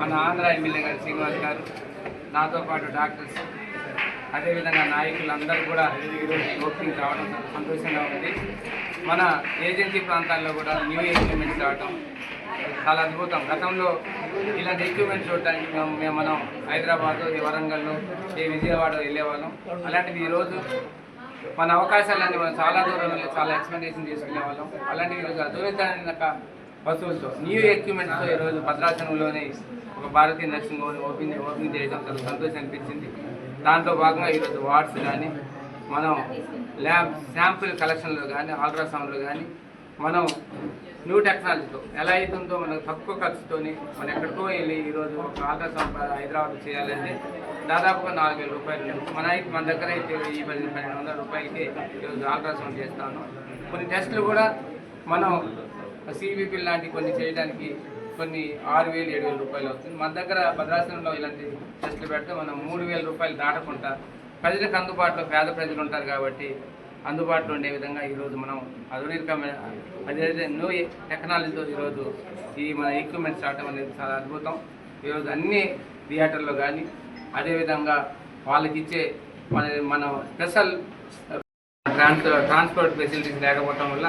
మన ఆంధ్ర ఎమ్మెల్యే గారు శ్రీనివాస్ గారు నాతో పాటు డాక్టర్స్ అదేవిధంగా నాయకులందరూ కూడా ఈరోజు ఓపెనింగ్ రావడం సంతోషంగా ఉంది. మన ఏజెన్సీ ప్రాంతాల్లో కూడా న్యూ ఎక్విప్మెంట్స్ రావడం చాలా అద్భుతం. గతంలో ఇలాంటి ఎక్విప్మెంట్స్ చూడటానికి మేము మేము మనం హైదరాబాద్ ఈ వరంగల్లో ఈ విజయవాడ వెళ్ళేవాళ్ళం. అలాంటివి ఈరోజు మన అవకాశాలన్నీ మనం చాలా దూరం చాలా ఎక్స్పెక్టేషన్ తీసుకునే వాళ్ళం అలాంటివి ఈరోజు అద్భుతమైన వస్తువులతో న్యూ ఎక్విప్మెంట్స్తో ఈరోజు భద్రాచలంలోనే ఒక భారతీయ నర్సింగ్ హోమ్ ఓపెన్ ఓపెన్ చేయడం చాలా సంతోషం అనిపించింది. దాంతో భాగంగా ఈరోజు వార్డ్స్ కానీ మనం ల్యాబ్ శాంపుల్ కలెక్షన్లో కానీ అల్ట్రాసౌండ్లో కానీ మనం న్యూ టెక్నాలజీతో ఎలా అవుతుందో మనకు తక్కువ ఖర్చుతోని మనం ఎక్కడికో వెళ్ళి ఈరోజు ఒక అల్ట్రాసౌండ్ హైదరాబాద్ చేయాలంటే దాదాపుగా నాలుగు వేల రూపాయలు మన మన దగ్గర అయితే ఈ పది పన్నెండు వందల రూపాయలకి ఈరోజు అల్ట్రాసౌండ్ చేస్తాను. కొన్ని టెస్టులు కూడా మనం సిబిపి లాంటి కొన్ని చేయడానికి కొన్ని ఆరు వేలు ఏడు వేల రూపాయలు అవుతుంది మన దగ్గర భద్రాసనంలో ఇలాంటి టెస్టులు పెడితే మనం మూడు వేల రూపాయలు దాటకుండా ప్రజలకు అందుబాటులో పేద ప్రజలు ఉంటారు కాబట్టి అందుబాటులో ఉండే విధంగా ఈరోజు మనం ఆధునికమైన అదే న్యూ టెక్నాలజీతో ఈరోజు ఈ మన ఎక్విప్మెంట్స్ రావడం అనేది చాలా అద్భుతం. ఈరోజు అన్ని థియేటర్లో కానీ అదేవిధంగా వాళ్ళకి ఇచ్చే మన మన స్పెషల్ ట్రాన్స్ ట్రాన్స్పోర్ట్ ఫెసిలిటీస్ లేకపోవటం వల్ల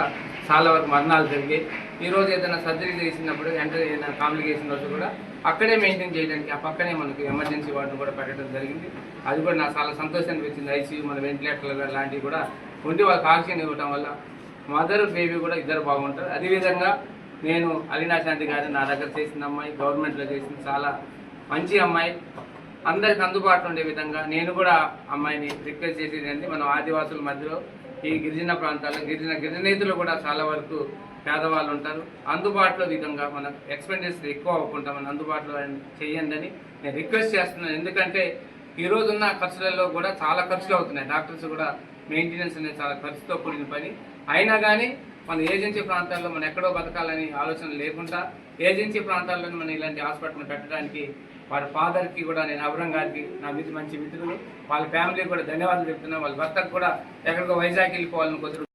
చాలా వరకు మరణాలు జరిగాయి. ఈరోజు ఏదైనా సర్జరీ చేసినప్పుడు వెంటనే ఏదైనా కాంప్లికేషన్ వచ్చి కూడా అక్కడే మెయింటైన్ చేయడానికి ఆ పక్కనే మనకి ఎమర్జెన్సీ వార్డును కూడా పెట్టడం జరిగింది. అది కూడా నాకు చాలా సంతోషాన్ని వచ్చింది ఐసీయూ మన వెంటిలేటర్లు లాంటివి కూడా ఉండి వాళ్ళకి ఆక్సిజన్ ఇవ్వడం వల్ల మదర్ బేబీ కూడా ఇద్దరు బాగుంటారు. అదేవిధంగా నేను అలీనా శాంతి గారు నా దగ్గర చేసిన అమ్మాయి గవర్నమెంట్లో చేసిన చాలా మంచి అమ్మాయి. అందరికి అందుబాటులో ఉండే విధంగా నేను కూడా అమ్మాయిని రిక్వెస్ట్ చేసేది అంటే మనం ఆదివాసుల మధ్యలో ఈ గిరిజన ప్రాంతాల్లో గిరిజన గిరిజనేతలు కూడా చాలా వరకు పేదవాళ్ళు ఉంటారు. అందుబాటులో విధంగా మన ఎక్స్పెండిచర్ ఎక్కువ అవ్వకుండా మనం అందుబాటులో చేయండి అని నేను రిక్వెస్ట్ చేస్తున్నాను. ఎందుకంటే ఈ రోజున్న ఖర్చులలో కూడా చాలా ఖర్చులు అవుతున్నాయి. డాక్టర్స్ కూడా మెయింటెనెన్స్ అనేది చాలా ఖర్చుతో కూడిన పని. అయినా కానీ మన ఏజెన్సీ ప్రాంతాల్లో మనం ఎక్కడో బతకాలని ఆలోచన లేకుండా ఏజెన్సీ ప్రాంతాల్లో మనం ఇలాంటి హాస్పిటల్ పెట్టడానికి వాళ్ళ ఫాదర్కి కూడా నేను అబ్రం గారికి నా మీద మంచి మిత్రులు. వాళ్ళ ఫ్యామిలీకి కూడా ధన్యవాదాలు చెప్తున్నాను వాళ్ళ భర్తకు కూడా ఎక్కడికో వైజాగ్ వెళ్ళిపోవాలని కుదురు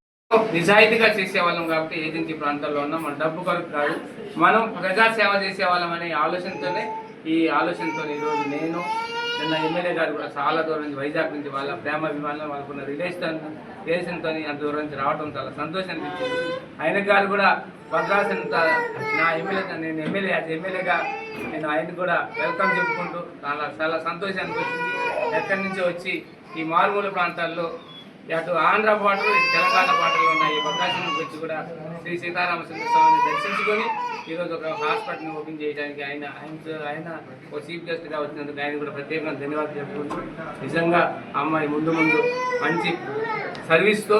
నిజాయితీగా చేసేవాళ్ళం కాబట్టి ఏజెన్సీ ప్రాంతాల్లో ఉన్నాం. మన డబ్బు కొరకు కాదు మనం ప్రజాసేవ చేసేవాళ్ళం అనే ఆలోచనతోనే ఈ ఆలోచనతో ఈరోజు నేను నిన్న ఎమ్మెల్యే గారు కూడా చాలా దూరం నుంచి వైజాగ్ నుంచి వాళ్ళ ప్రేమ అభిమానులు వాళ్ళకున్న రిలేషన్ రిలేషన్తో అంత దూరం నుంచి రావడం చాలా సంతోషం అనిపించింది. ఆయన గారు కూడా భద్రాసన్ నా ఎమ్మెల్యే నేను ఎమ్మెల్యే అది ఎమ్మెల్యేగా నేను ఆయన కూడా వెల్కమ్ చెప్పుకుంటూ చాలా చాలా సంతోషం అనిపించింది. ఎక్కడి నుంచి వచ్చి ఈ మారుమూల ప్రాంతాల్లో అటు ఆంధ్ర పాటలు తెలంగాణ పాటలు ఉన్నాయి భద్రాచలంకి వచ్చి కూడా శ్రీ సీతారామచంద్ర స్వామిని దర్శించుకొని ఈరోజు ఒక హాస్పిటల్ని ఓపెన్ చేయడానికి ఆయన ఆయన ఆయన ఒక చీఫ్ గెస్ట్గా వచ్చినందుకు ఆయన కూడా ప్రత్యేకంగా ధన్యవాదాలు చెప్పుకుంటూ నిజంగా ఆ అమ్మాయి ముందు ముందు మంచి సర్వీస్తో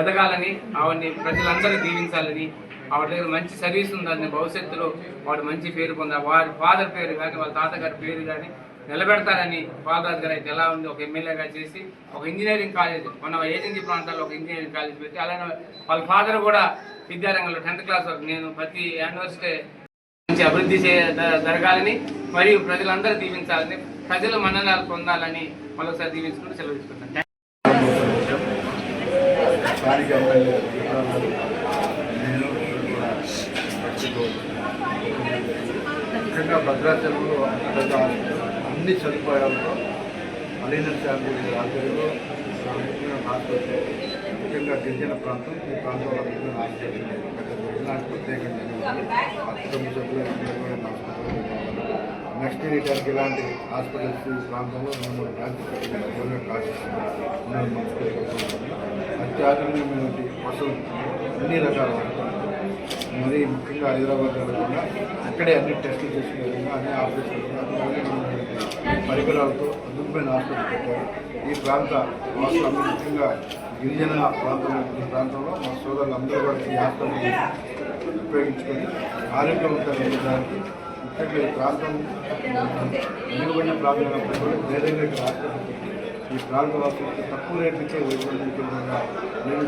ఎదగాలని ఆవిడని ప్రజలందరూ దీవించాలని ఆవిడ దగ్గర మంచి సర్వీస్ ఉందని భవిష్యత్తులో వాడు మంచి పేరు పొందాలి వారి ఫాదర్ పేరు కానీ వాళ్ళ తాతగారి పేరు కానీ నిలబెడతారని బాలరాజు గారు అయితే ఎలా ఉంది ఒక ఎమ్మెల్యేగా చేసి ఒక ఇంజనీరింగ్ కాలేజ్ మన ఏజెన్సీ ప్రాంతాల్లో ఒక ఇంజనీరింగ్ కాలేజ్ పెట్టి అలానే వాళ్ళ ఫాదర్ కూడా విద్యారంగంలో టెన్త్ క్లాస్ వరకు నేను ప్రతి యూనివర్సిటీ మంచి అభివృద్ధి చే జరగాలని మరియు ప్రజలందరూ దీవించాలని ప్రజలు మన్ననాలు పొందాలని మరోసారి దీవించుకుంటూ సెలవు తీసుకుంటాను. స్థానిక ఎమ్మెల్యే నేను ముఖ్యంగా భద్రాచలంలో అన్ని సదుపాయాలతో అలీన శాంతి ఆధ్వర్యంలో ముఖ్యంగా ముఖ్యంగా గిరిజన ప్రాంతం ఈ ప్రాంతంలో గిరిజన హాస్పిటల్ ప్రత్యేకంగా అత్యంత సభ్యులు కూడా నెక్స్ట్ ఇయర్ ఇలాంటి హాస్పిటల్స్ ఈ ప్రాంతంలో రెండు మూడు బ్రాంచెస్ గవర్నమెంట్ అత్యాధునికమైనటువంటి వసతులు అన్ని రకాల మరీ ముఖ్యంగా హైదరాబాద్ కాకుండా అక్కడే అన్ని టెస్టులు చేసుకునే విధంగా అన్ని ఆపరేషన్లు పరికరాలతో అద్భుతమైన హాస్పిటల్ పెట్టారు. ఈ ప్రాంత వాసులు ముఖ్యంగా గిరిజన ప్రాంతంలో ఈ ప్రాంతంలో మా సోదరులు అందరూ కూడా ఈ హాస్పిటల్ ఉపయోగించుకొని ఆరోగ్యవంతంగా ఉండడానికి ముఖ్యంగా ఈ ప్రాంతం వెనుకబడిన ప్రాంతం అయినప్పటికీ కూడా ధైర్యంగా ఇక్కడ హాస్పిటల్ ఈ ప్రాంత వాసులకు తక్కువ రేట్లకే వైద్యం విధంగా నేను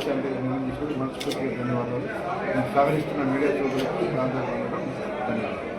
మనస్ఫూర్తిగా ధన్యవాదాలు. నేను సహకరిస్తున్న మీడియా సోదరులకు ఈ ధన్యవాదాలు.